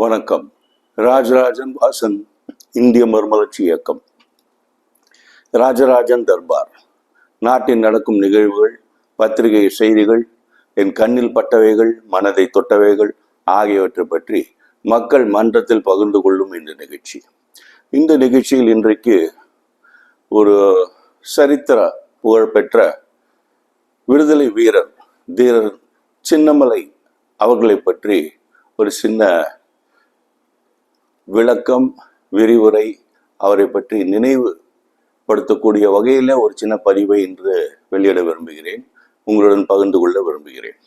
வணக்கம். ராஜராஜன் வாசன் இந்திய மறுமலர்ச்சி இயக்கம். ராஜராஜன் தர்பார். நாட்டில் நடக்கும் நிகழ்வுகள் பத்திரிகை செய்திகள் என் கண்ணில் பட்டவைகள் மனதை தொட்டவைகள் ஆகியவற்றை பற்றி மக்கள் மன்றத்தில் பகிர்ந்து கொள்ளும் இந்த நிகழ்ச்சி. இந்த நிகழ்ச்சியில் இன்றைக்கு ஒரு சரித்திர புகழ்பெற்ற விடுதலை வீரர் தீரர் சின்னமலை அவர்களை பற்றி ஒரு சின்ன விளக்கம் விரிவுரை அவரை பற்றி நினைவுபடுத்தக்கூடிய வகையில் ஒரு சின்ன பதிவை இன்று வெளியிட விரும்புகிறேன். உங்களுடன் பகிர்ந்து கொள்ள விரும்புகிறேன்.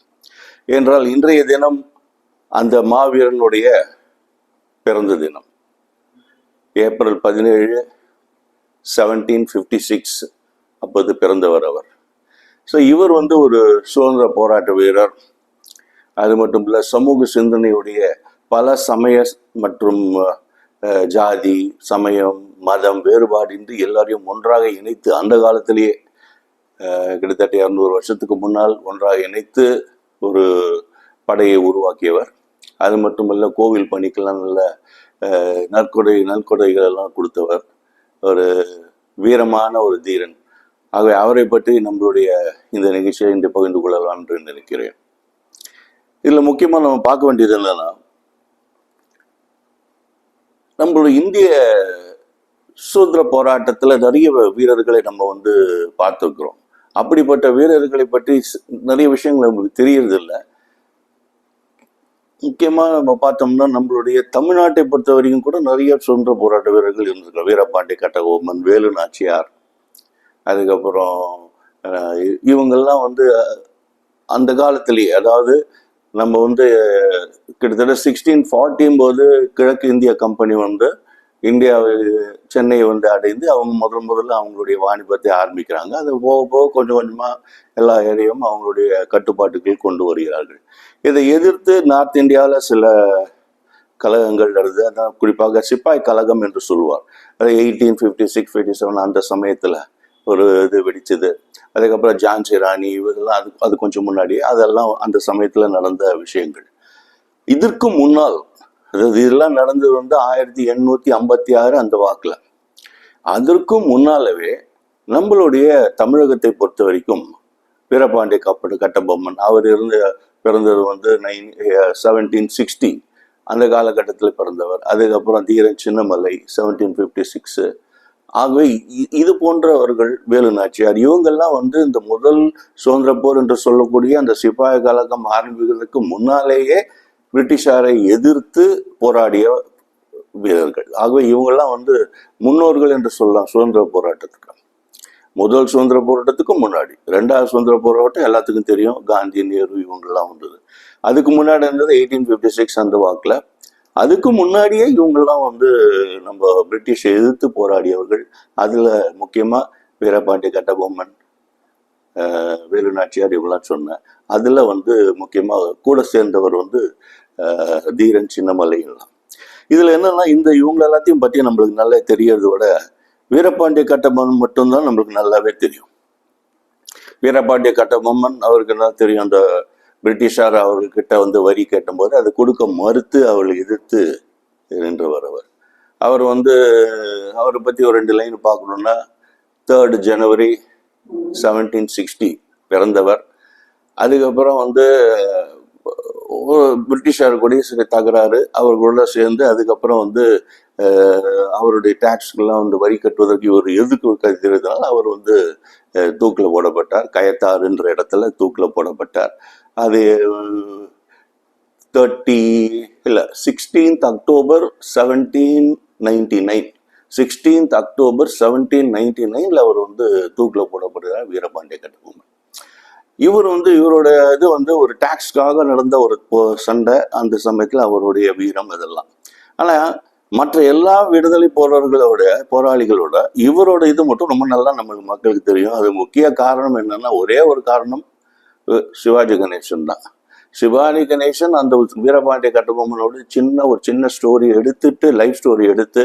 என்றால் இன்றைய தினம் அந்த மாவீரனுடைய பிறந்த தினம். ஏப்ரல் பதினேழு செவன்டீன் ஃபிஃப்டி சிக்ஸ் அப்போது பிறந்தவர் அவர். ஸோ இவர் வந்து ஒரு சுதந்திர போராட்ட வீரர். அது மட்டும் இல்லை சமூக சிந்தனையுடைய பல சமய மற்றும் ஜாதி சமயம் மதம் வேறுபாடின்றி எல்லாரையும் ஒன்றாக இணைத்து அந்த காலத்திலேயே கிட்டத்தட்ட இரநூறு வருஷத்துக்கு முன்னால் ஒன்றாக இணைத்து ஒரு படையை உருவாக்கியவர். அது மட்டுமல்ல கோவில் பணிக்கெல்லாம் நல்ல அஹ், நற்கொடை நற்கொடைகள் எல்லாம் கொடுத்தவர். ஒரு வீரமான ஒரு தீரன். ஆகவே அவரை பற்றி நம்மளுடைய இந்த நிகழ்ச்சியை இன்று பகிர்ந்து கொள்ளலாம் என்று நினைக்கிறேன். இதில் முக்கியமாக நம்ம பார்க்க வேண்டியது என்னன்னா நம்மளுடைய இந்திய சுதந்திர போராட்டத்தில் நிறைய வீரர்களை நம்ம வந்து பார்த்துருக்குறோம். அப்படிப்பட்ட வீரர்களை பற்றி நிறைய விஷயங்கள் நம்மளுக்கு தெரியறதில்ல முக்கியமாக நம்ம பார்த்தோம்னா நம்மளுடைய தமிழ்நாட்டை பொறுத்த வரைக்கும் கூட நிறைய சுதந்திர போராட்ட வீரர்கள் இருந்திருக்காங்க வீரபாண்டி கட்டகோமன் வேலு நாச்சியார். அதுக்கப்புறம் அஹ், இவங்கெல்லாம் வந்து அந்த காலத்திலேயே அதாவது நம்ம வந்து கிட்டத்தட்ட சிக்ஸ்டீன் ஃபார்ட்டின் போது கிழக்கு இந்திய கம்பெனி வந்து இந்தியாவை சென்னையை வந்து அடைந்து அவங்க முதல் முதல்ல அவங்களுடைய வாணிபத்தை ஆரம்பிக்கிறாங்க. அது போக போக கொஞ்சம் கொஞ்சமாக எல்லா ஏரியாவும் அவங்களுடைய கட்டுப்பாட்டுக்குள் கொண்டு வருகிறார்கள். இதை எதிர்த்து நார்த் இந்தியாவில் சில கழகங்கள் நடந்தது. அதான் குறிப்பாக சிப்பாய் கழகம் என்று சொல்லுவார் அது eighteen fifty six fifty seven அந்த சமயத்தில் ஒரு இது வெடிச்சது. அதுக்கப்புறம் ஜான்சி ராணி இதெல்லாம் அது அது கொஞ்சம் முன்னாடி அதெல்லாம் அந்த சமயத்தில் நடந்த விஷயங்கள். இதற்கு முன்னால் அதாவது இதெல்லாம் நடந்தது வந்து ஆயிரத்தி எண்ணூற்றி ஐம்பத்தி ஆறு அந்த வாக்கில். அதற்கும் முன்னாலவே நம்மளுடைய தமிழகத்தை பொறுத்த வரைக்கும் வீரபாண்டிய கப்படு கட்டபொம்மன் அவர் இருந்த பிறந்தது வந்து நைன் செவன்டீன் சிக்ஸ்டி அந்த காலகட்டத்தில் பிறந்தவர். அதுக்கப்புறம் Dheeran Chinnamalai seventeen fifty six ஆகவே இது போன்றவர்கள் வேலு நாச்சியார். இவங்கெல்லாம் வந்து இந்த முதல் சுதந்திர போர் என்று சொல்லக்கூடிய அந்த சிப்பாய கழகம் ஆரம்பிக்கிறதுக்கு முன்னாலேயே பிரிட்டிஷாரை எதிர்த்து போராடிய வீரர்கள். ஆகவே இவங்கெல்லாம் வந்து முன்னோர்கள் என்று சொல்லலாம் சுதந்திர போராட்டத்துக்கு. முதல் சுதந்திர போராட்டத்துக்கும் முன்னாடி. ரெண்டாவது சுதந்திர போராட்டம் எல்லாத்துக்கும் தெரியும். காந்தி நேரு இவங்கெல்லாம் வந்தது. அதுக்கு முன்னாடி இருந்தது எயிட்டீன் ஃபிஃப்டி சிக்ஸ் அந்த வாக்கில். அதுக்கு முன்னாடியே இவங்கெல்லாம் வந்து நம்ம பிரிட்டிஷை எதிர்த்து போராடியவர்கள். அதில் முக்கியமாக வீரபாண்டிய கட்டபொம்மன் வேலு நாச்சியார் இவங்களாம் சொன்னேன் அதில் வந்து முக்கியமாக கூட சேர்ந்தவர் வந்து தீரன் சின்னமலைங்களாம். இதில் என்னென்னா இந்த இவங்க எல்லாத்தையும் பற்றி நம்மளுக்கு நல்லா தெரியறதை விட வீரபாண்டிய கட்டபொம்மன் மட்டும்தான் நம்மளுக்கு நல்லாவே தெரியும். வீரபாண்டிய கட்டபொம்மன் அவருக்கு என்ன தெரியும். அந்த பிரிட்டிஷார் அவர்கிட்ட வந்து வரி கேட்டபோது அதை கொடுக்க மறுத்து அவள் எதிர்த்து நின்றவர் அவர். அவர் வந்து அவரை பற்றி ஒரு ரெண்டு லைன் பார்க்கணுன்னா தேர்ட் ஜனவரி செவன்டீன் சிக்ஸ்டி பிறந்தவர். அதுக்கப்புறம் வந்து பிரிட்டிஷார் கூட சில தகராறு அவர்களோட சேர்ந்து அதுக்கப்புறம் வந்து அவருடைய டாக்ஸ்க்கெல்லாம் வந்து வரி கட்டுவதற்கு இவர் எதுக்கு கருதுறதுனால அவர் வந்து தூக்கில் போடப்பட்டார். கயத்தாறுன்ற இடத்துல தூக்கில் போடப்பட்டார். அது தேர்ட்டி இல்லை sixteenth October seventeen ninety nine sixteenth October seventeen ninety நைனில் அவர் வந்து தூக்கில் போடப்படுகிறார் வீரபாண்டிய கட்டபொம்மன். இவர் வந்து இவரோட இது வந்து ஒரு டாக்ஸ்க்காக நடந்த ஒரு சண்டை அந்த சமயத்தில் அவருடைய வீரம் இதெல்லாம் ஆனால் மற்ற எல்லா விடுதலை போராளர்களோட போராளிகளோட இவரோட இது மட்டும் ரொம்ப நல்லா நம்மளுக்கு மக்களுக்கு தெரியும். அது முக்கிய காரணம் என்னன்னா ஒரே ஒரு காரணம் சிவாஜி கணேசன் தான். சிவாஜி கணேசன் அந்த வீரபாண்டிய கட்டபொம்மனோட சின்ன ஒரு சின்ன ஸ்டோரி எடுத்துட்டு லைஃப் ஸ்டோரி எடுத்து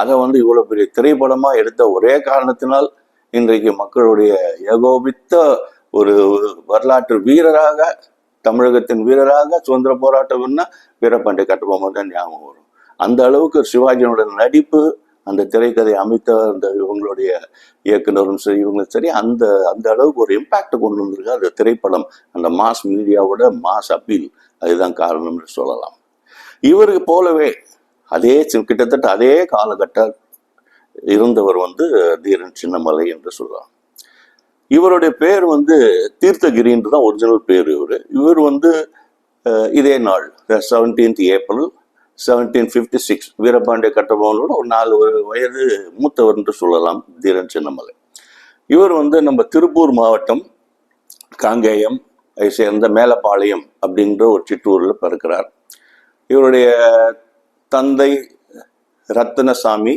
அதை வந்து இவ்வளோ பெரிய திரைப்படமாக எடுத்த ஒரே காரணத்தினால் இன்றைக்கு மக்களுடைய ஏகோபித்த ஒரு வரலாற்று வீரராக தமிழகத்தின் வீரராக சுதந்திர போராட்டம்னா வீரபாண்டிய கட்டபொம்மன் தான் ஞாபகம் வரும். அந்த அளவுக்கு சிவாஜியோட நடிப்பு அந்த திரைக்கதை அமைத்த அந்த இவங்களுடைய இயக்குனரும் சரி இவங்களும் சரி அந்த அந்த அளவுக்கு ஒரு இம்பாக்ட் கொண்டு வந்திருக்கு அந்த திரைப்படம் அந்த மாஸ் மீடியாவோட மாஸ் அப்பீல் அதுதான் காரணம்னு சொல்லலாம். இவருக்கு போலவே அதே கிட்டத்தட்ட அதே காலகட்ட இருந்தவர் வந்து தீரன் சின்னமலை என்று சொல்லலாம். இவருடைய பேர் வந்து தீர்த்தகிரின்றது தான் ஒரிஜினல் பேர் இவர். இவர் வந்து இதே நாள் seventeenth April seventeen fifty six Veerapandiya கட்டபொம்மனோட ஒரு நாலு வயது மூத்தவர் என்று சொல்லலாம் தீரன் சின்னமலை. இவர் வந்து நம்ம திருப்பூர் மாவட்டம் காங்கேயம் சேர்ந்த மேலப்பாளையம் அப்படின்ற ஒரு சிற்றூரில் பிறக்கிறார். இவருடைய தந்தை ரத்தனசாமி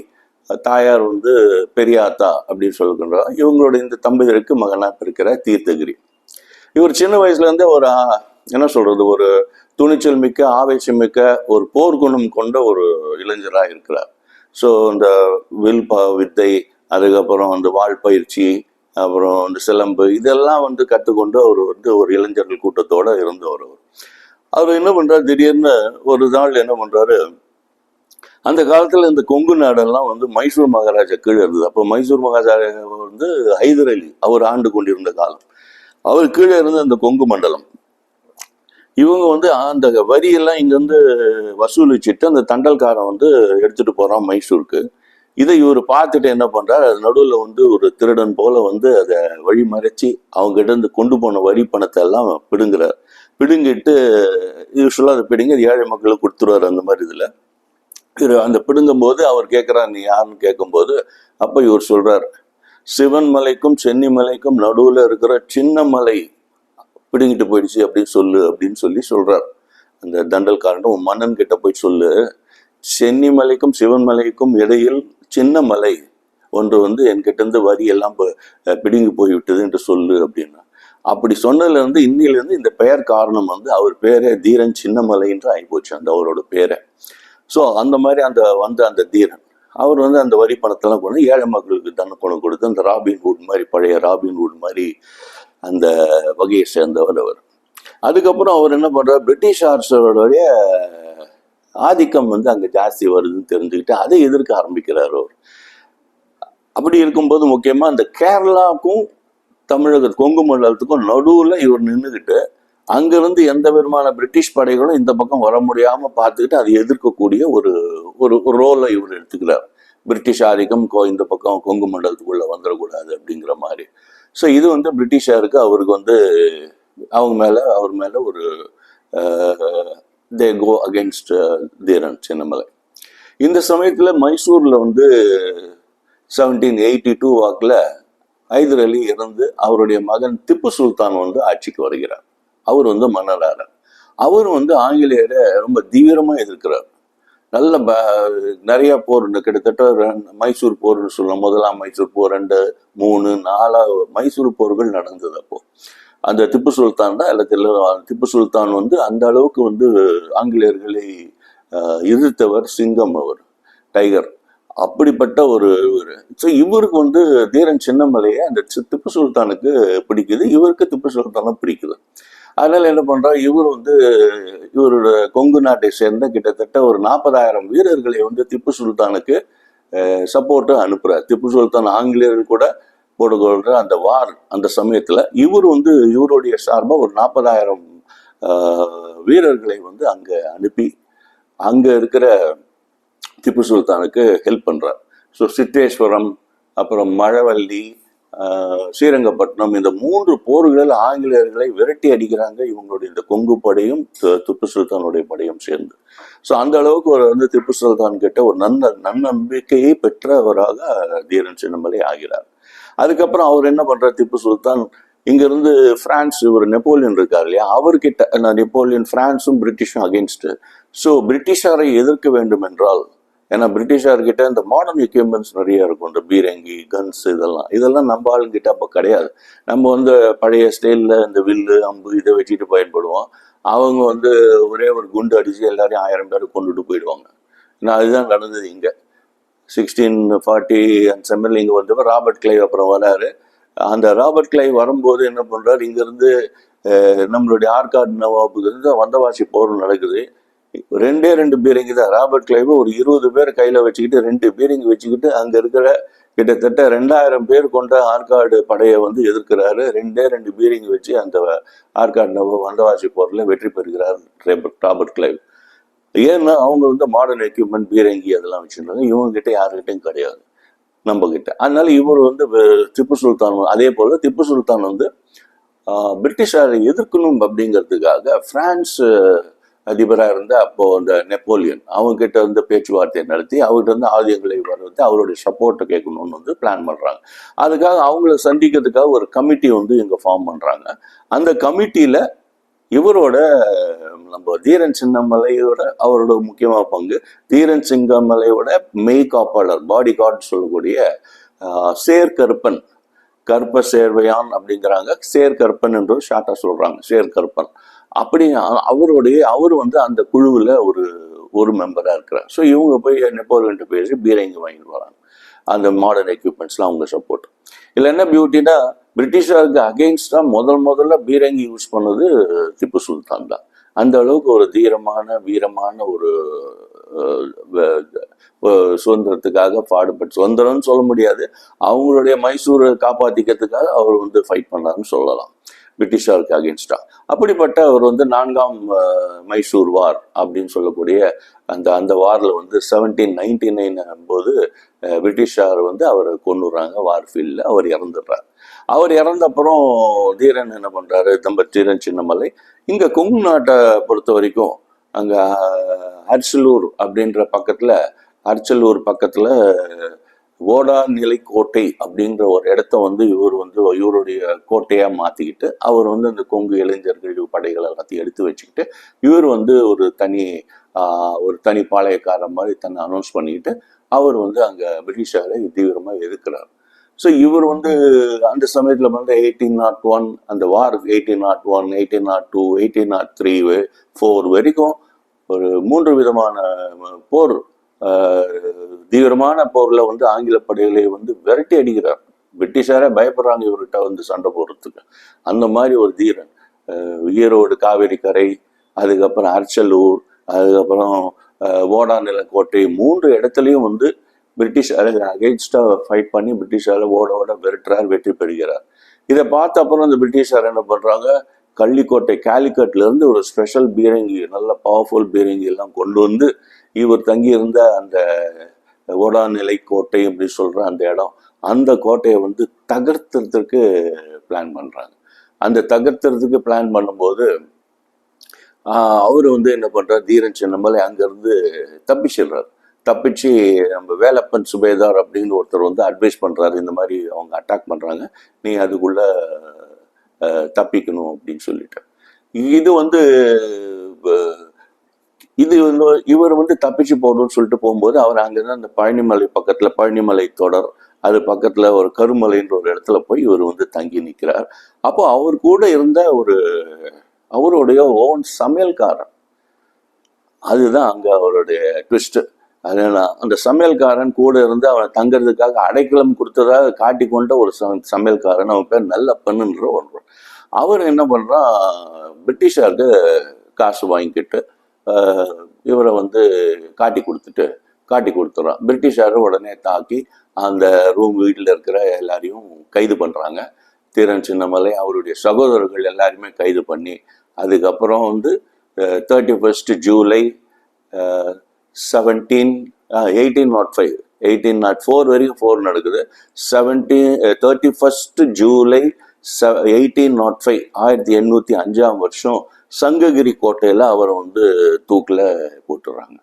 தாயார் வந்து பெரியாத்தா அப்படின்னு சொல்லுகின்றார் இவங்களுடைய இந்த தம்பதியருக்கு மகனாக இருக்கிற தீர்த்தகிரி. இவர் சின்ன வயசுலேருந்தே ஒரு என்ன சொல்றது ஒரு துணிச்சல் மிக்க ஆவேசம் மிக்க ஒரு போர்க்குணம் கொண்ட ஒரு இளைஞராக இருக்கிறார். ஸோ இந்த வில் ப வித்தை அதுக்கப்புறம் அந்த வாழ் பயிற்சி அப்புறம் இந்த சிலம்பு இதெல்லாம் வந்து கற்றுக்கொண்டு அவர் வந்து ஒரு இளைஞர்கள் கூட்டத்தோடு இருந்தவர் அவர் அவர் என்ன பண்ணுறாரு திடீர்னு ஒரு நாள் என்ன பண்ணுறாரு அந்த காலத்தில் இந்த கொங்கு நாடெல்லாம் வந்து மைசூர் மகாராஜா கீழே இருந்தது. அப்போ மைசூர் மகாராஜா வந்து ஹைதர் அலி அவர் ஆண்டு கொண்டிருந்த காலம். அவர் கீழே இருந்த அந்த கொங்கு மண்டலம். இவங்க வந்து அந்த வரியெல்லாம் இங்கேருந்து வசூலிச்சுட்டு அந்த தண்டல்காரன் வந்து எடுத்துகிட்டு போகிறான் மைசூருக்கு. இதை இவர் பார்த்துட்டு என்ன பண்ணுறாரு அது நடுவில் வந்து ஒரு திருடன் போல் வந்து அதை வழி மறைச்சி இருந்து கொண்டு போன வரி பணத்தை எல்லாம் பிடுங்குறார். பிடுங்கிட்டு யூஸ்வலாக அதை பிடுங்கி ஏழை மக்களுக்கு கொடுத்துருவாரு அந்த மாதிரி இதில். இவர் அந்த பிடுங்கும்போது அவர் கேட்குறார் நீ யாருன்னு? கேட்கும்போது அப்போ இவர் சொல்கிறார் சிவன் மலைக்கும் சென்னி மலைக்கும் நடுவில் இருக்கிற சின்ன மலை பிடுங்கிட்டு போயிடுச்சு அப்படின்னு சொல்லு அப்படின்னு சொல்லி சொல்கிறார் அந்த தண்டல்காரன் உன் மன்னன் கிட்ட போய் சொல்லு. சென்னி மலைக்கும் சிவன் மலைக்கும் இடையில் சின்ன மலை ஒன்று வந்து என்கிட்டேருந்து வரி எல்லாம் பிடுங்கி போய்விட்டது என்று சொல்லு அப்படின்னா. அப்படி சொன்னதுலேருந்து இன்னிலேருந்து இந்த பெயர் காரணம் வந்து அவர் பேரே தீரன் சின்னமலை என்று ஆகிப்போச்சு அந்த அவரோட பேரை. ஸோ அந்த மாதிரி அந்த வந்த அந்த தீரன் அவர் வந்து அந்த வரி பணத்தெல்லாம் கொண்டு ஏழை மக்களுக்கு தன்னை கொண்டு கொடுத்து அந்த ராபின் வுட் மாதிரி பழைய ராபின் வுட் மாதிரி அந்த வகையை சேர்ந்தவர் அவர் அதுக்கப்புறம் அவர் என்ன பண்ணுறார் பிரிட்டிஷ் அரசருடைய ஆதிக்கம் வந்து அங்கே ஜாஸ்தி வருதுன்னு தெரிஞ்சுக்கிட்டு அதை எதிர்க்க ஆரம்பிக்கிறார் அவர். அப்படி இருக்கும்போது முக்கியமாக அந்த கேரளாவுக்கும் தமிழக கொங்கு மண்டலத்துக்கும் நடுவில் இவர் நின்றுக்கிட்டு அங்கேருந்து எந்த விதமான பிரிட்டிஷ் படைகளும் இந்த பக்கம் வர முடியாமல் பார்த்துக்கிட்டு அதை எதிர்க்கக்கூடிய ஒரு ஒரு ரோலை இவர் எடுத்துக்கிறார். பிரிட்டிஷ் ஆதிக்கம் கோ- இந்த பக்கம் கொங்கு மண்டலத்துக்குள்ளே வந்துடக்கூடாது அப்படிங்கிற மாதிரி. ஸோ இது வந்து பிரிட்டிஷாருக்கு அவருக்கு வந்து அவங்க மேலே அவர் மேலே ஒரு தே கோ அகேன்ஸ்ட் தீரன் சின்னமலை. இந்த சமயத்தில் மைசூரில் வந்து செவன்டீன் எயிட்டி டூ வாக்கில் ஹைதர் அலி இறந்து அவருடைய மகன் திப்பு சுல்தான் வந்து ஆட்சிக்கு வருகிறார். அவர் வந்து மன்னரார் அவர் வந்து ஆங்கிலேயரை ரொம்ப தீவிரமாக எதிர்க்கிறார். நல்ல ப- நிறைய போர் இந்த கிட்டத்தட்ட ரெண்டு- மைசூர் போர்னு சொல்லலாம் முதலாம் மைசூர் போர் ரெண்டு மூணு நாலா மைசூர் போர்கள் நடந்தது அப்போ. அந்த திப்பு சுல்தான் தான் எல்லாத்திலும் திப்பு சுல்தான் வந்து அந்த அளவுக்கு வந்து ஆங்கிலேயர்களை எதிர்த்தவர் சிங்கம் அவர் டைகர். அப்படிப்பட்ட ஒரு ஸோ இவருக்கு வந்து தீரன் சின்னமலையை அந்த திப்பு சுல்தானுக்கு பிடிக்குது இவருக்கு திப்பு சுல்தானை பிடிக்குது. அதனால என்ன பண்றார் இவர் வந்து இவரோட கொங்கு நாட்டை சேர்ந்த கிட்டத்தட்ட ஒரு நாற்பதாயிரம் வீரர்களை வந்து திப்பு சுல்தானுக்கு சப்போர்ட்டும் அனுப்புறாரு. திப்பு சுல்தான் ஆங்கிலேயர்கள் கூட போடுகிற அந்த வார் அந்த சமயத்துல இவர் வந்து இவருடைய சார்பாக ஒரு நாற்பதாயிரம் வீரர்களை வந்து அங்க அனுப்பி அங்க இருக்கிற திப்பு சுல்தானுக்கு ஹெல்ப் பண்றார். ஸோ சித்தேஸ்வரம் அப்புறம் மழவல்லி ஸ்ரீரங்கப்பட்டினம் இந்த மூன்று போர்களில் ஆங்கிலேயர்களை விரட்டி அடிக்கிறாங்க. இவங்களுடைய இந்த கொங்கு படையும் திப்பு சுல்தானுடைய படையும் சேர்ந்து. ஸோ அந்த அளவுக்கு ஒரு வந்து திப்பு சுல்தான் கிட்ட ஒரு நன்ன நன்னம்பிக்கையை பெற்றவராக தீரன் சின்னமலை ஆகிறார். அதுக்கப்புறம் அவர் என்ன பண்ணுறார் திப்பு சுல்தான் இங்கிருந்து பிரான்ஸ் இவர் நெப்போலியன் இருக்கார் இல்லையா? அவர்கிட்ட நெப்போலியன் பிரான்ஸும் பிரிட்டிஷும் அகேன்ஸ்ட் ஸோ பிரிட்டிஷாரை எதிர்க்க வேண்டும் என்றால் ஏன்னா பிரிட்டிஷார்கிட்ட இந்த மாடர்ன் எக்யூப்மெண்ட்ஸ் நிறைய இருக்கும். இந்த பீரங்கி கன்ஸ் இதெல்லாம். இதெல்லாம் நம்ம ஆளுங்கிட்ட அப்போ கிடையாது. நம்ம வந்து பழைய ஸ்டைலில் இந்த வில்லு அம்பு இதை வச்சுட்டு பயன்படுவோம். அவங்க வந்து ஒரே ஒரு குண்டு அடித்து எல்லாரையும் ஆயிரம் பேர் கொண்டுட்டு போயிடுவாங்க. நான் அதுதான் நடந்தது இங்கே. சிக்ஸ்டீன் ஃபார்ட்டி அந்த செம்மில் இங்கே வந்தப்போ ராபர்ட் கிளைவ் அப்புறம் வராரு. அந்த ராபர்ட் கிளைவ் வரும்போது என்ன பண்ணுறாரு இங்கேருந்து நம்மளுடைய ஆற்காடு நவாபுக்கு வந்து வந்தவாசி போர் நடக்குது. ரெண்டே ரெண்டு பீரங்கி தான். ராபர்ட் கிளைவ் ஒரு இருபது பேர் கையில் வச்சுக்கிட்டு ரெண்டு பீரங்கி வச்சுக்கிட்டு அங்கே இருக்கிற கிட்டத்தட்ட ரெண்டாயிரம் பேர் கொண்ட ஆற்காடு படையை வந்து எதிர்க்கிறாரு. ரெண்டே ரெண்டு பீரங்கி வச்சு அந்த ஆற்காடு நவ வந்தவாசி போரில் வெற்றி பெறுகிறார் ராபர்ட் கிளைவ் ஏன்னா அவங்க வந்து மாடர்ன் எக்யூப்மெண்ட் பீரங்கி அதெல்லாம் வச்சுருந்தாங்க. இவங்க கிட்ட யாருக்கிட்டையும் கிடையாது. நம்ம கிட்ட அதனால இவர் வந்து திப்பு சுல்தான் அதே போல திப்பு சுல்தான் வந்து பிரிட்டிஷாரை எதிர்க்கணும் அப்படிங்கிறதுக்காக பிரான்ஸ் அதிபராக இருந்த அப்போ அந்த நெப்போலியன் அவங்ககிட்ட வந்து பேச்சுவார்த்தை நடத்தி அவர்கிட்ட இருந்து ஆயுதங்களை வர வந்து அவருடைய சப்போர்ட்டை கேட்கணும்னு வந்து பிளான் பண்றாங்க. அதுக்காக அவங்கள சந்திக்கிறதுக்காக ஒரு கமிட்டி வந்து இங்க ஃபார்ம் பண்றாங்க. அந்த கமிட்டியில இவரோட நம்ம தீரன் சின்னமலையோட அவரோட முக்கியமான பங்கு தீரன் சிங்கமலையோட மெய் காப்பாளர் பாடி கார்டு சொல்லக்கூடிய சேர் சேர்கருப்பன் கருப்ப சேர்வையான் அப்படிங்கிறாங்க. சேர்கருப்பன் என்று ஷார்ட்டா சொல்றாங்க. சேர்கருப்பன். அப்படி அவருடைய அவர் வந்து அந்த குழுவில் ஒரு ஒரு மெம்பராக இருக்கிறார். ஸோ இவங்க போய் நெப்போலியன்ட்டு பேசி பீரங்கி வாங்கிட்டு வராங்க. அந்த மாடர்ன் எக்யூப்மெண்ட்ஸ்லாம் அவங்க சப்போர்ட் இதில் என்ன பியூட்டினா பிரிட்டிஷாருக்கு அகெயின்ஸ்டாக முதல் முதல்ல பீரங்கி யூஸ் பண்ணது திப்பு சுல்தான் தான். அந்த அளவுக்கு ஒரு தீரமான வீரமான ஒரு சுதந்திரத்துக்காக பாடுபட்டு சுதந்திரம்னு சொல்ல முடியாது. அவங்களுடைய மைசூரை காப்பாற்றிக்கிறதுக்காக அவர் வந்து ஃபைட் பண்ணாருன்னு சொல்லலாம். பிரிட்டிஷாருக்கு அகேன்ஸ்டா அப்படிப்பட்ட அவர் வந்து நான்காம் மைசூர் வார் அப்படின்னு சொல்லக்கூடிய அந்த அந்த வாரில் வந்து செவன்டீன் நைன்டி நைன் போது பிரிட்டிஷார் வந்து அவரை கொண்டுறாங்க வார் ஃபீல்டில் அவர் இறந்துடுறார். அவர் இறந்த அப்புறம் தீரன் என்ன பண்ணுறாரு தம்ப தீரன் சின்னமலை. இங்கே கொங்கு நாட்டை பொறுத்த வரைக்கும் அங்கே அர்ச்சலூர் அப்படின்ற பக்கத்தில் அர்ச்சலூர் பக்கத்தில் ஓடா நிலை கோட்டை அப்படின்ற ஒரு இடத்த வந்து இவர் வந்து இவருடைய கோட்டையா மாத்திக்கிட்டு அவர் வந்து அந்த கொங்கு இளைஞர்கள் படைகள் எல்லாத்தையும் எடுத்து வச்சுக்கிட்டு இவர் வந்து ஒரு தனி ஒரு தனி பாளையக்காரர் மாதிரி தன்னை அனௌன்ஸ் பண்ணிக்கிட்டு அவர் வந்து அங்க பிரிட்டிஷாரை தீவிரமா எதிர்க்கிறார். ஸோ இவர் வந்து அந்த சமயத்தில் வந்து எயிட்டீன் நாட் ஒன் அந்த war eighteen naught one eighteen naught two eighteen naught three four வரைக்கும் ஒரு மூன்று விதமான போர் தீவிரமான போர்ல வந்து ஆங்கில படைகளை வந்து விரட்டி அடிக்கிறார். பிரிட்டிஷாரே பயப்படுறாங்க இவர்கிட்ட வந்து சண்டை போடுறதுக்கு. அந்த மாதிரி ஒரு தீரன். ஈரோடு காவேரி கரை அதுக்கப்புறம் அர்ச்சலூர் அதுக்கப்புறம் ஓடாநில கோட்டை மூன்று இடத்துலையும் வந்து பிரிட்டிஷ் அகெயின்ஸ்டாக ஃபைட் பண்ணி பிரிட்டிஷார ஓட ஓட விரட்டுறார் வெற்றி பெறுகிறார். இதை பார்த்த அப்புறம் இந்த பிரிட்டிஷார் என்ன பண்ணுறாங்க கள்ளிக்கோட்டை காலிக்கட்லேருந்து ஒரு ஸ்பெஷல் பீரங்கி நல்ல பவர்ஃபுல் பீரங்கி எல்லாம் கொண்டு வந்து இவர் தங்கி இருந்த அந்த ஓடாநிலை கோட்டை அப்படி சொல்கிற அந்த இடம் அந்த கோட்டையை வந்து தகர்த்துறதுக்கு பிளான் பண்ணுறாங்க அந்த தகர்த்துறதுக்கு பிளான் பண்ணும்போது அவர் வந்து என்ன பண்ணுறார் தீரன் சின்னமலை அங்கேருந்து தப்பிச்சிடுறார். தப்பிச்சு நம்ம வேலப்பன் சுபேதார் அப்படின்னு ஒருத்தர் வந்து அட்வைஸ் பண்ணுறாரு இந்த மாதிரி அவங்க அட்டாக் பண்ணுறாங்க நீ அதுக்குள்ளே தப்பிக்கணும் அப்படின்னு சொல்லிட்டு. இது வந்து இது வந்து இவர் வந்து தப்பிச்சு போகணும்னு சொல்லிட்டு போகும்போது அவர் அங்கேருந்து அந்த பழனிமலை பக்கத்தில் பழனிமலை தொடர் அது பக்கத்தில் ஒரு கருமலைன்ற ஒரு இடத்துல போய் இவர் வந்து தங்கி நிற்கிறார் அப்போ அவர் கூட இருந்த ஒரு அவருடைய ஓன் சமையல்காரன். அதுதான் அங்கே அவருடைய ட்விஸ்ட்டு அதனால அந்த சமையல்காரன் கூட இருந்து அவனை தங்கறதுக்காக அடைக்கலம் கொடுத்ததாக காட்டி கொண்ட ஒரு ச- சமையல்காரன் அவன் பேர் நல்லப்பன்னுன்ற ஒன்று. அவர் என்ன பண்ணுறான் பிரிட்டிஷாருக்கு காசு வாங்கிக்கிட்டு இவரை வந்து காட்டி கொடுத்துட்டு காட்டி கொடுத்துட்றான் பிரிட்டிஷார் உடனே தாக்கி அந்த ரூம் வீட்டில் இருக்கிற எல்லாரையும் கைது பண்ணுறாங்க தீரன் சின்னமலை அவருடைய சகோதரர்கள் எல்லாருமே கைது பண்ணி அதுக்கப்புறம் வந்து thirty first July seventeen eighteen naught five eighteen naught four வரைக்கும் ஃபோர் நடக்குது. Seventeen thirty first July eighteen naught five ஆயிரத்தி எண்ணூற்றி அஞ்சாம் வருஷம் சங்ககிரி கோட்டையில் அவரை வந்து தூக்கில் போட்டுடுறாங்க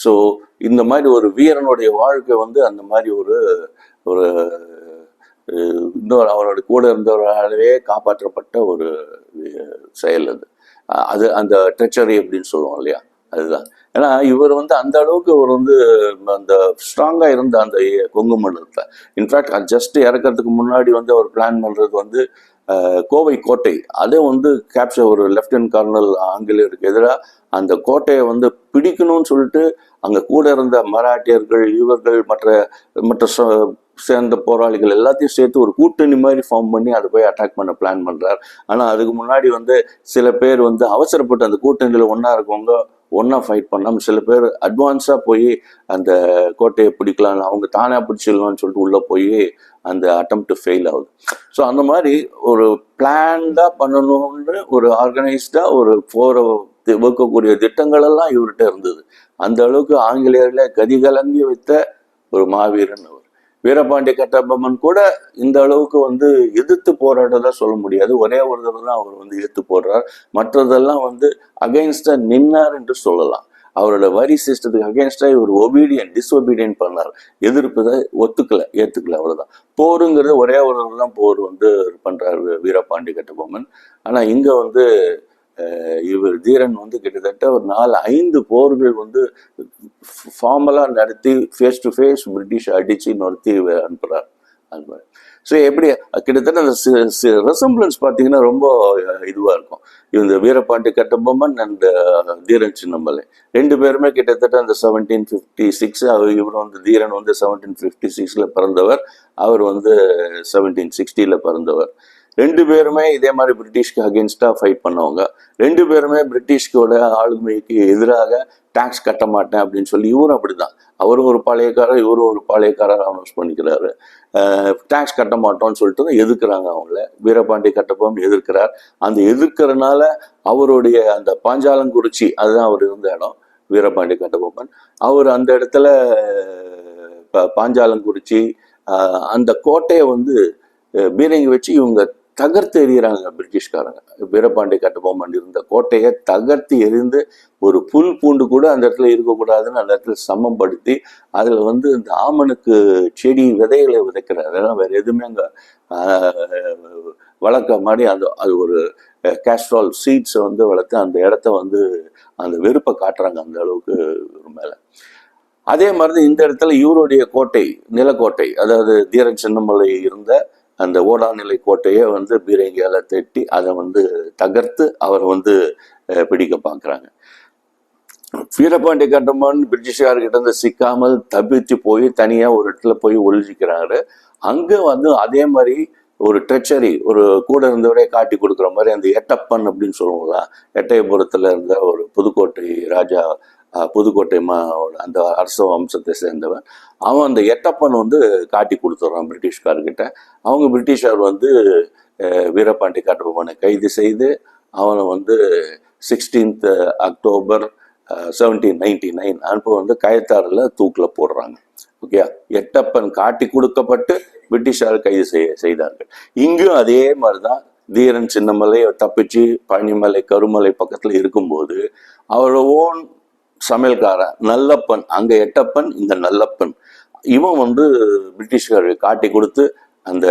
ஸோ இந்த மாதிரி ஒரு வீரனுடைய வாழ்க்கை வந்து அந்த மாதிரி ஒரு ஒரு இன்னொரு அவரோட கூட இருந்தவராகவே காப்பாற்றப்பட்ட ஒரு செயல் அது. அது அந்த ட்ரெச்சரி அப்படின்னு சொல்லுவோம் இல்லையா? அதுதான். ஏன்னா இவர் வந்து அந்த அளவுக்கு இவர் வந்து அந்த ஸ்ட்ராங்கா இருந்த அந்த கொங்கு மண்டலத்தில். இன்ஃபேக்ட் ஜஸ்ட் இறக்கறதுக்கு முன்னாடி வந்து அவர் பிளான் பண்றது வந்து கோவை கோட்டை. அதே வந்து கேப்சர் ஒரு லெப்டினன்ட் கர்னல் ஆங்கிலேயருக்கு எதிராக அந்த கோட்டையை வந்து பிடிக்கணும்னு சொல்லிட்டு அங்கே கூட இருந்த மராட்டியர்கள் இவர்கள் மற்ற மற்ற சேர்ந்த போராளிகள் எல்லாத்தையும் சேர்த்து ஒரு கூட்டணி மாதிரி ஃபார்ம் பண்ணி அதை போய் அட்டாக் பண்ண பிளான் பண்ணுறார் ஆனால் அதுக்கு முன்னாடி வந்து சில பேர் வந்து அவசரப்பட்டு அந்த கூட்டணியில் ஒன்றா இருக்கவங்க ஒன்றா ஃபைட் பண்ணாமல் சில பேர் அட்வான்ஸாக போய் அந்த கோட்டையை பிடிக்கலாம் அவங்க தானே பிடிச்சிடலாம்னு சொல்லிட்டு உள்ளே போய் அந்த அட்டம்ப்ட் ஃபெயில் ஆகுது. ஸோ அந்த மாதிரி ஒரு பிளான்டாக பண்ணணும்னு ஒரு ஆர்கனைஸ்டாக ஒரு போரை வகுக்கக்கூடிய திட்டங்கள் எல்லாம் இவர்கிட்ட இருந்தது. அந்த அளவுக்கு ஆங்கிலேயர்களை கதிகலங்கி வைத்த ஒரு மாவீரன் அவர். வீரபாண்டிய கட்டபொம்மன் கூட இந்த அளவுக்கு வந்து எதிர்த்து போராடுறதா சொல்ல முடியாது. ஒரே ஒரு தடவை தான் அவர் வந்து எதிர்த்து போடுறார். மற்றதெல்லாம் வந்து அகைன்ஸ்டா நின்னார் என்று சொல்லலாம். அவரோட வரி சிஸ்டத்துக்கு அகேன்ஸ்டா இவர் ஒபீடியன் டிஸ்ஒபீடியன் பண்ணார். எதிர்ப்பு தான் ஒத்துக்கல ஏத்துக்கல அவ்வளவுதான். போருங்கிறது ஒரே ஒரு தான் போர் வந்து பண்றாரு வீரபாண்டி கட்டபொம்மன். ஆனா இங்க வந்து இவர் தீரன் வந்து கிட்டத்தட்ட ஒரு நாலு ஐந்து போர்கள் வந்து ஃபார்மலா நடத்தி ஃபேஸ் டு ஃபேஸ் பிரிட்டிஷ் அடிச்சு நடத்தி அனுப்புகிறார் அனுப்புகிறார் ஸோ எப்படி கிட்டத்தட்ட அந்த ரெசம்பிளன்ஸ் பார்த்தீங்கன்னா ரொம்ப இதுவாக இருக்கும். இந்த வீரபாண்டி கட்டபொம்மன் அண்ட் தீரன் சின்னம்பலை ரெண்டு பேருமே கிட்டத்தட்ட அந்த செவன்டீன் ஃபிஃப்டி சிக்ஸ் அவர் இவர் வந்து தீரன் வந்து செவன்டீன் ஃபிஃப்டி சிக்ஸில் பிறந்தவர். அவர் வந்து செவன்டீன் சிக்ஸ்டியில் பிறந்தவர். ரெண்டு பேருமே இதே மாதிரி பிரிட்டிஷ்க்கு அகேன்ஸ்டாக ஃபைட் பண்ணவங்க. ரெண்டு பேருமே பிரிட்டிஷ்கோட ஆளுமைக்கு எதிராக டாக்ஸ் கட்ட மாட்டேன் அப்படின்னு சொல்லி இவரும் அப்படிதான். அவரும் ஒரு பாளையக்காரர் இவரும் ஒரு பாளையக்காரர் அனௌன்ஸ் பண்ணிக்கிறாரு. டாக்ஸ் கட்ட மாட்டோம்னு சொல்லிட்டு தான் எதிர்க்கிறாங்க அவங்கள. வீரபாண்டி கட்டபொம்மன் எதிர்க்கிறார். அந்த எதிர்க்கிறனால அவருடைய அந்த பாஞ்சாலங்குறிச்சி அதுதான் அவர் இருந்த இடம் வீரபாண்டி கட்டபொம்மன். அவர் அந்த இடத்துல ப- பாஞ்சாலங்குறிச்சி அந்த கோட்டையை வந்து பீரங்கி வச்சு இவங்க தகர்த்து எறிகிறாங்க பிரிட்டிஷ்காரங்க. வீரபாண்டி கட்டபொம்மன் இருந்த கோட்டையை தகர்த்து எறிந்து ஒரு புல் பூண்டு கூட அந்த இடத்துல இருக்கக்கூடாதுன்னு அந்த இடத்துல சமப்படுத்தி அதில் வந்து இந்த ஆமனுக்கு செடி விதைகளை விதைக்கிறார். அதெல்லாம் வேற எதுவுமே அங்கே வளர்க்க மாதிரி அந்த அது ஒரு கேஸ்ட்ரால் சீட்ஸை வந்து வளர்த்து அந்த இடத்த வந்து அந்த வெறுப்பை காட்டுறாங்க அந்த அளவுக்கு மேலே. அதே மாதிரி தான் இந்த இடத்துல இவருடைய கோட்டை நிலக்கோட்டை அதாவது தீரன் சின்னமலை இருந்த அந்த ஓடாநிலை கோட்டையை வந்து பீரங்கியால தட்டி அதை வந்து தகர்த்து அவரை வந்து பிடிக்க பார்க்குறாங்க. வீரபாண்டிய கட்டமன் பிரிட்டிஷார்கிட்ட இருந்து சிக்காமல் தப்பித்து போய் தனியா ஒரு இடத்துல போய் ஒழிஞ்சிக்கிறாரு அங்க வந்து அதே மாதிரி ஒரு ட்ரெச்சரி ஒரு கூட இருந்தவரே காட்டி கொடுக்குற மாதிரி அந்த எட்டப்பன் அப்படின்னு சொல்லுவோம்ல எட்டயபுரத்தில் இருந்த ஒரு புதுக்கோட்டை ராஜா புதுக்கோட்டை மா அந்த அரச வம்சத்தை சேர்ந்தவன் அவன் அந்த எட்டப்பன் வந்து காட்டி கொடுத்துட்றான் பிரிட்டிஷ்கார்கிட்ட. அவங்க பிரிட்டிஷார் வந்து வீரபாண்டி கட்டபொம்மனை கைது செய்து அவனை வந்து sixteenth October seventeen ninety nine அப்போ வந்து கயத்தாறில் தூக்கில் போடுறாங்க. ஓகே எட்டப்பன் காட்டி கொடுக்கப்பட்டு பிரிட்டிஷார் கைது செய்ய செய்தார்கள். இங்கும் அதே மாதிரி தான் தீரன் சின்னமலை தப்பிச்சு பழனிமலை கருமலை பக்கத்தில் இருக்கும்போது அவரோட ஓன் சமையல்காரன் நல்லப்பன் அங்கே எட்டப்பன் இந்த நல்லப்பன் இவன் வந்து பிரிட்டிஷ்கார் காட்டி கொடுத்து அந்த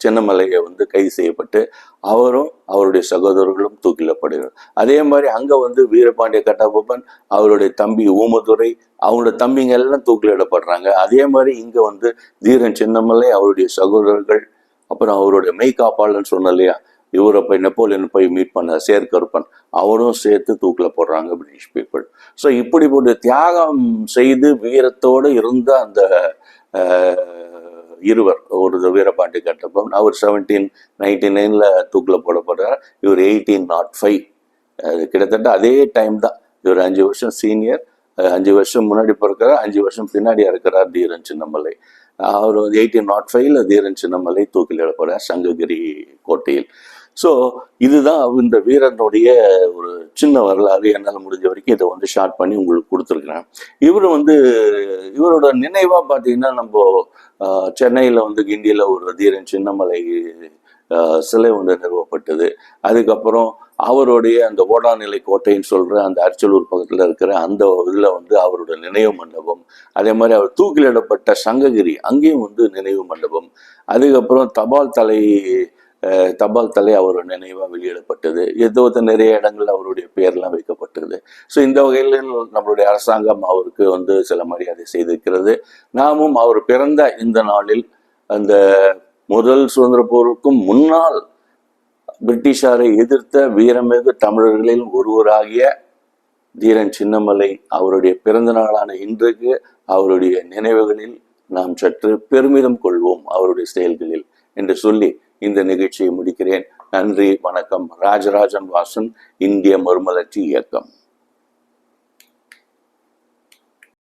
சின்னமலையை வந்து கைது செய்யப்பட்டு அவரும் அவருடைய சகோதரர்களும் தூக்கிலப்படுகிறார் அதே மாதிரி அங்கே வந்து வீரபாண்டிய கட்டபொம்மன் அவருடைய தம்பி ஊமதுரை அவங்களோட தம்பிங்க எல்லாம் தூக்கிலிடப்படுறாங்க அதே மாதிரி இங்கே வந்து தீரன் சின்னமலை அவருடைய சகோதரர்கள் அப்புறம் அவருடைய மெய்காப்பாளன்னு சொன்ன இல்லையா? இவரை போய் நெப்போலியன் போய் மீட் பண்ண சேர்க்கருப்பன் அவரும் சேர்த்து தூக்கில் போடுறாங்க பிரிட்டிஷ் பீப்புள் ஸோ இப்படிப்பட்ட தியாகம் செய்து வீரத்தோடு இருந்த அந்த இருவர் ஒரு வீரபாண்டி கட்டப்பம் அவர் செவன்டீன் நைன்டி நைனில் தூக்கில் போடப்படுறார். இவர் எயிட்டீன் நாட் ஃபைவ் கிட்டத்தட்ட அதே டைம் தான். இவர் அஞ்சு வருஷம் சீனியர் அஞ்சு வருஷம் முன்னாடி பிறக்கிறார் அஞ்சு வருஷம் பின்னாடி இருக்கிறார் தீரன் சின்னமலை. அவர் வந்து எயிட்டீன் நாட் ஃபைவ்ல தீரன் சின்னமலை தூக்கிலிடப்படுறார் சங்ககிரி கோட்டையில். ஸோ இதுதான் இந்த வீரனுடைய ஒரு சின்ன வரலாறு. என்னால் முடிஞ்ச வரைக்கும் இதை வந்து ஷார்ட் பண்ணி உங்களுக்கு கொடுத்துருக்குறேன். இவர் வந்து இவரோட நினைவாக பார்த்தீங்கன்னா நம்ம சென்னையில் வந்து கிண்டியில் ஒரு தீரன் சின்னமலை சிலை ஒன்று நிறுவப்பட்டது. அதுக்கப்புறம் அவருடைய அந்த ஓடாநிலை கோட்டைன்னு சொல்கிற அந்த அரிச்சலூர் பக்கத்தில் இருக்கிற அந்த இதில் வந்து அவரோட நினைவு மண்டபம். அதே மாதிரி அவர் தூக்கிலிடப்பட்ட சங்ககிரி அங்கேயும் வந்து நினைவு மண்டபம். அதுக்கப்புறம் தபால் தலை தபால் தலை அவர் நினைவாக வெளியிடப்பட்டது. ஏதோ நிறைய இடங்கள் அவருடைய பெயர்லாம் வைக்கப்பட்டது ஸோ இந்த வகையில் நம்மளுடைய அரசாங்கம் அவருக்கு வந்து சில மரியாதை செய்திருக்கிறது. நாமும் அவர் பிறந்த இந்த நாளில் அந்த முதல் சுதந்திர போருக்கும் முன்னால் பிரிட்டிஷாரை எதிர்த்த வீரமிகு தமிழர்களில் ஒருவராகிய தீரன் சின்னமலை அவருடைய பிறந்த நாளான இன்றைக்கு அவருடைய நினைவுகளில் நாம் சற்று பெருமிதம் கொள்வோம் அவருடைய செயல்களில் என்று சொல்லி இந்த நிகழ்ச்சியை முடிக்கிறேன். நன்றி வணக்கம். ராஜராஜன் வாசன் இந்திய மறுமலர்ச்சி இயக்கம்.